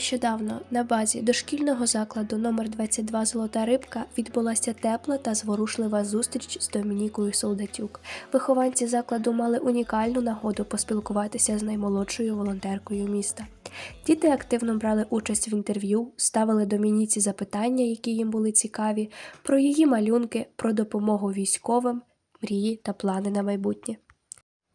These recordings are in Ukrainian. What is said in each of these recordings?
Нещодавно на базі дошкільного закладу номер 22 Золота рибка відбулася тепла та зворушлива зустріч з Домінікою Солдатюк. Вихованці закладу мали унікальну нагоду поспілкуватися з наймолодшою волонтеркою міста. Діти активно брали участь в інтерв'ю, ставили Домініці запитання, які їм були цікаві, про її малюнки, про допомогу військовим, мрії та плани на майбутнє.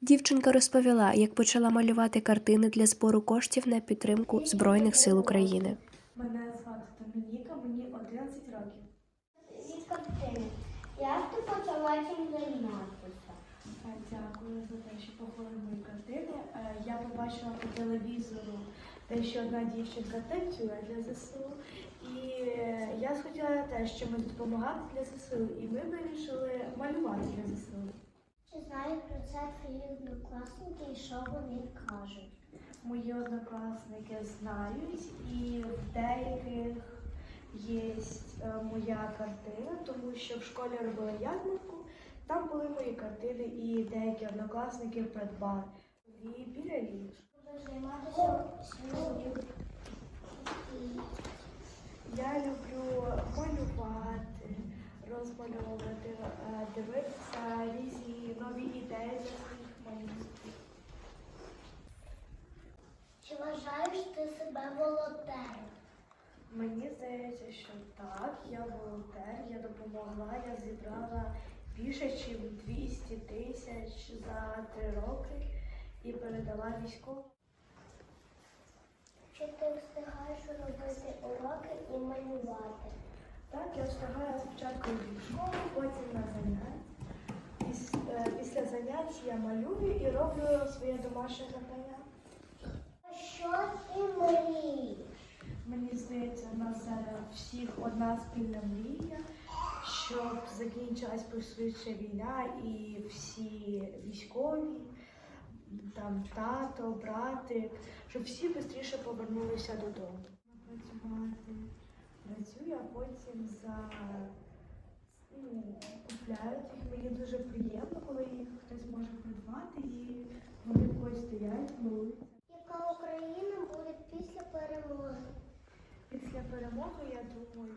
Дівчинка розповіла, як почала малювати картини для збору коштів на підтримку Збройних сил України. Мене звати Домініка, мені 11 років. від картини. Як ти почала цим займатися? Е, Дякую за те, що похвалили мої картини. Е, Я побачила по телевізору те, що одна дівчинка танцює для ЗСУ. І е, я схотіла теж чимось допомагати для ЗСУ. І ми вирішили малювати для ЗСУ. Чи знають про це твої однокласники і що вони кажуть? Мої однокласники знають, і в деяких є моя картина, тому що в школі робили ярмарку, там були мої картини, і деякі однокласники придбали. І біля. Будеш займатися сьогодні. Я люблю малювати, розмальовувати, е, дивитися різні нові ідеї для своїх малюнків. Чи вважаєш ти себе волонтером? Мені здається, що так, я волонтер, я допомогла, я зібрала більше, ніж 200 тисяч за три роки і передала військовим. Чи ти встигаєш робити уроки і малювати? Так, я встигаю спочатку в школу, потім на заняття. Піс- е, Після занять я малюю і роблю своє домашнє завдання. Що ти мрієш? Мені здається, в нас зараз всіх одна спільна мрія, щоб закінчилась пошвидше війна і всі військові, там тато, брати, щоб всі швидше повернулися додому. Працювати працюю, а потім за ну, купляють їх. Мені дуже приємно, коли їх хтось може придбати і вони в когось стоять, милуються. Яка Україна буде після перемоги? Після перемоги, я думаю,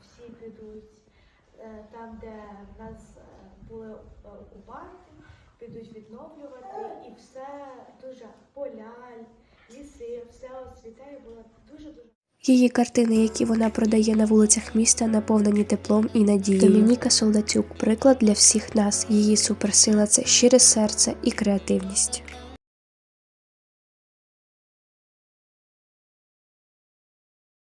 всі підуть е, там, де в нас е, були е, окупанти, підуть відновлювати, і все дуже поля, ліси, все освітає, було дуже дуже. Її картини, які вона продає на вулицях міста, наповнені теплом і надією. Домініка Солдатюк приклад для всіх нас. Її суперсила це щире серце і креативність.